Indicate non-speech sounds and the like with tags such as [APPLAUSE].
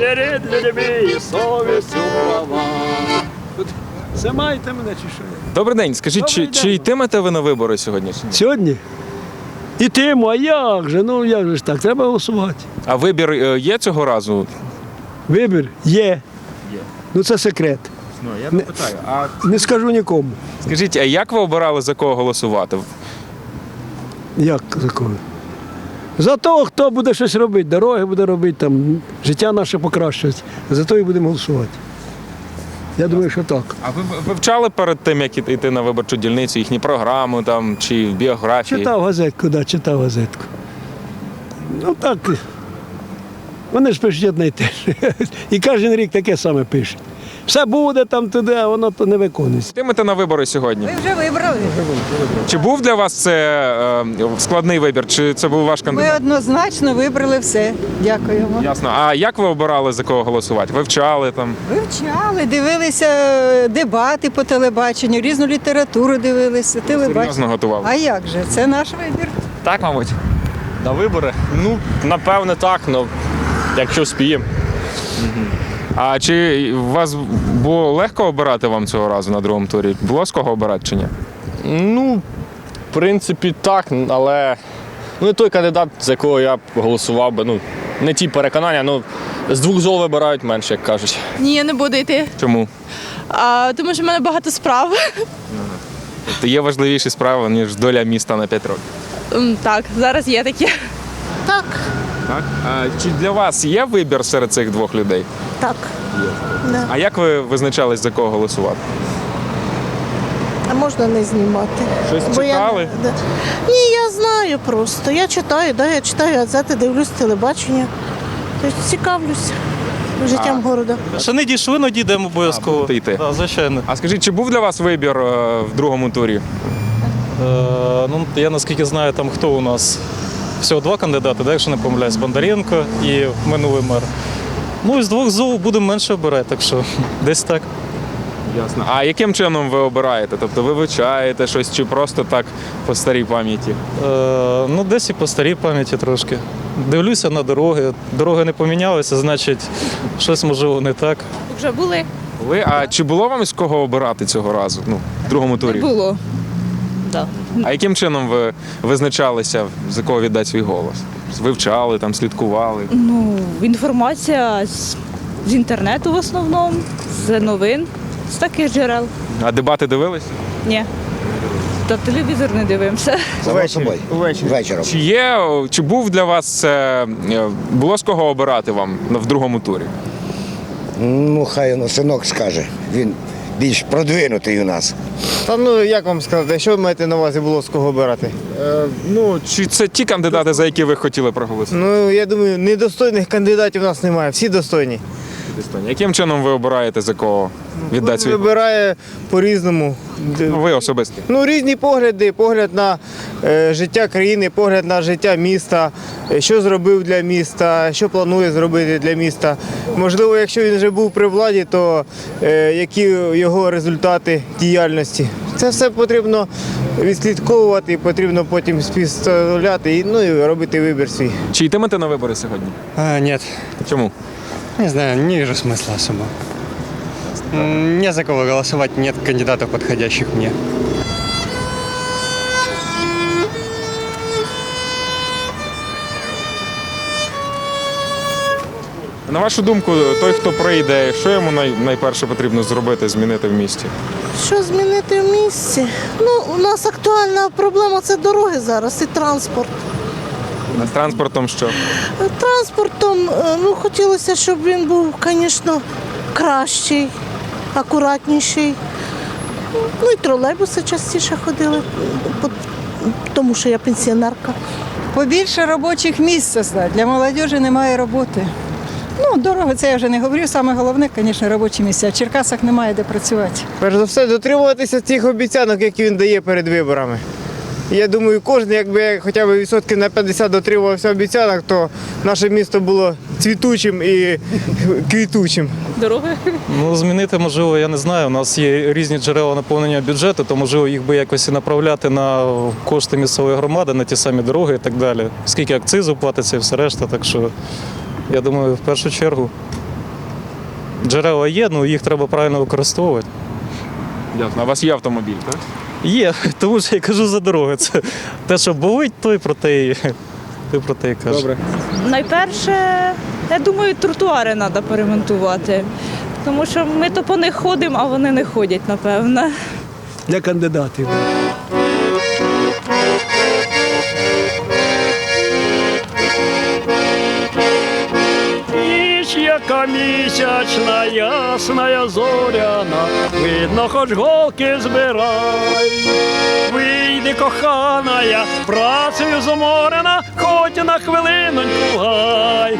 перед людьми і совістю права. От Це маєте мене чи що? Добрий день. Скажіть, чи, Добрий чи день. йтимете ви на вибори сьогодні? чи ні? Сьогодні? І тиму, а як же? Ну як же ж так? Треба голосувати. А вибір е, є цього разу? Вибір є. Є. Ну це секрет. Ну я не питаю. А Не скажу нікому. скажіть, а як ви обирали за кого голосувати? Як за кого? За того, хто буде щось робити, дороги буде робити, там, життя наше покращується. За то і будемо голосувати. Я думаю, що так. А ви вивчали перед тим, як йти на виборчу дільницю, їхні програми там чи біографії? Читав газетку, да, читав газетку. Ну так. Вони ж пишуть одне й те ж. [LAUGHS] І кожен рік таке саме пишуть. Все буде там туди, а воно то не виконується. Йтимете на вибори сьогодні? Ви вже вибрали. Чи був для вас це е, складний вибір? Чи це був ваш Ми кандидат? однозначно вибрали все. Дякуємо. Ясно. А як ви обирали за кого голосувати? Вивчали там? Вивчали, дивилися е, дебати по телебаченню, різну літературу дивилися, Серйозно телебачення. готували? А як же? Це наш вибір. Так, мабуть. На вибори? Ну, напевне, так, ну, якщо спіємо. А чи вас було легко обирати вам цього разу на другому турі? Було з кого обирати чи ні? Ну, в принципі, так, але ну, не той кандидат, за якого я б голосував би. Ну, не ті переконання, ну, з двох зол вибирають менше, як кажуть. Ні, я не буду йти. Чому? А, тому що в мене багато справ. Тобто є важливіші справи, ніж доля міста на 5 років. М, Так, зараз є такі. Так. А чи для вас є вибір серед цих двох людей? Так. Да. А як ви визначались за кого голосувати? А можна не знімати. Щось Бо читали? не- да. Ні, я знаю просто. Я читаю, да, я читаю газети, дивлюсь телебачення. Тобто цікавлюся життям города. Ще не дійшли, але дійдемо обов'язково. будете йти? Да, звичайно. А скажіть, чи був для вас вибір е, в другому турі? Е, ну, я наскільки знаю, там хто у нас? Всього два кандидати, да, якщо не помиляюсь, Бондаренко і минулий мер. Ну, із двох зол будемо менше обирати, так що [LAUGHS] десь так. Ясно. А яким чином ви обираєте? Тобто ви вивчаєте щось чи просто так по старій пам'яті? Е, ну, десь і по старій пам'яті трошки. Дивлюся на дороги. Дороги не помінялися, значить, щось можливо не так. Вже були? Ви, а чи було вам з кого обирати цього разу? Ну, в другому турі? Було. Да. А яким чином ви визначалися, за кого віддати свій голос? Вивчали, там, слідкували? Ну, інформація з, з інтернету в основному, з новин, з таких джерел. А дебати дивились? Ні. Та телевізор не дивимося. Само собою. Вечором. Чи є, чи був для вас це е, було з кого обирати вам в другому турі? Ну, хай ну, синок скаже. Він більш продвинутий у нас. Та ну як вам сказати, що ви маєте на увазі було з кого обирати? Ну, чи це ті кандидати, за які ви хотіли проголосувати? Ну я думаю, недостойних кандидатів у нас немає, всі достойні. Яким чином ви обираєте за кого віддати свій? Вибирає по-різному. Ну, ви особисто. Ну, різні погляди, погляд на е, життя країни, погляд на життя міста, е, що зробив для міста, що планує зробити для міста. Можливо, якщо він вже був при владі, то е, які його результати діяльності. Це все потрібно відслідковувати, потрібно потім співставляти і, ну, і робити вибір свій. Чи йтимете на вибори сьогодні? А, нет, Чому? Не знаю, не вижу смысла особо. Не за кого голосовать, нет кандидатов подходящих мне. На вашу думку, той, хто прийде, що йому най- найперше потрібно зробити, змінити в місті? Що змінити в місті? Ну, у нас актуальна проблема це дороги зараз і транспорт. А з транспортом що? Транспортом е, ну, хотілося, щоб він був, звісно, кращий, акуратніший. Ну і тролейбуси частіше ходили, тому що я пенсіонерка. Побільше робочих місць. Для молодіжі немає роботи. Ну, дорого, це я вже не говорю. Саме головне, звісно, робочі місця. В Черкасах немає де працювати. Перш за все, дотримуватися цих обіцянок, які він дає перед виборами. Я думаю, кожен, якби хоча б відсотків на 50 дотримувався обіцянок, то наше місто було цвітучим і квітучим. Дороги? Ну, змінити, можливо, я не знаю. У нас є різні джерела наповнення бюджету, то можливо їх би якось і направляти на кошти місцевої громади, на ті самі дороги і так далі. Скільки акцизу платиться і все решта. Так що я думаю, в першу чергу джерела є, ну їх треба правильно використовувати. Ясно. А у вас є автомобіль, так? Є, тому що я кажу за дороги. Це те, що болить, той про те і, про те і каже. Добре. Найперше, я думаю, тротуари треба поремонтувати. Тому що ми то по них ходимо, а вони не ходять, напевно. Для кандидатів. Яка місячна, ясна зоряна, видно, хоч голки збирай. Вийди, коханая, працею зморена, хоч на хвилиноньку в гай.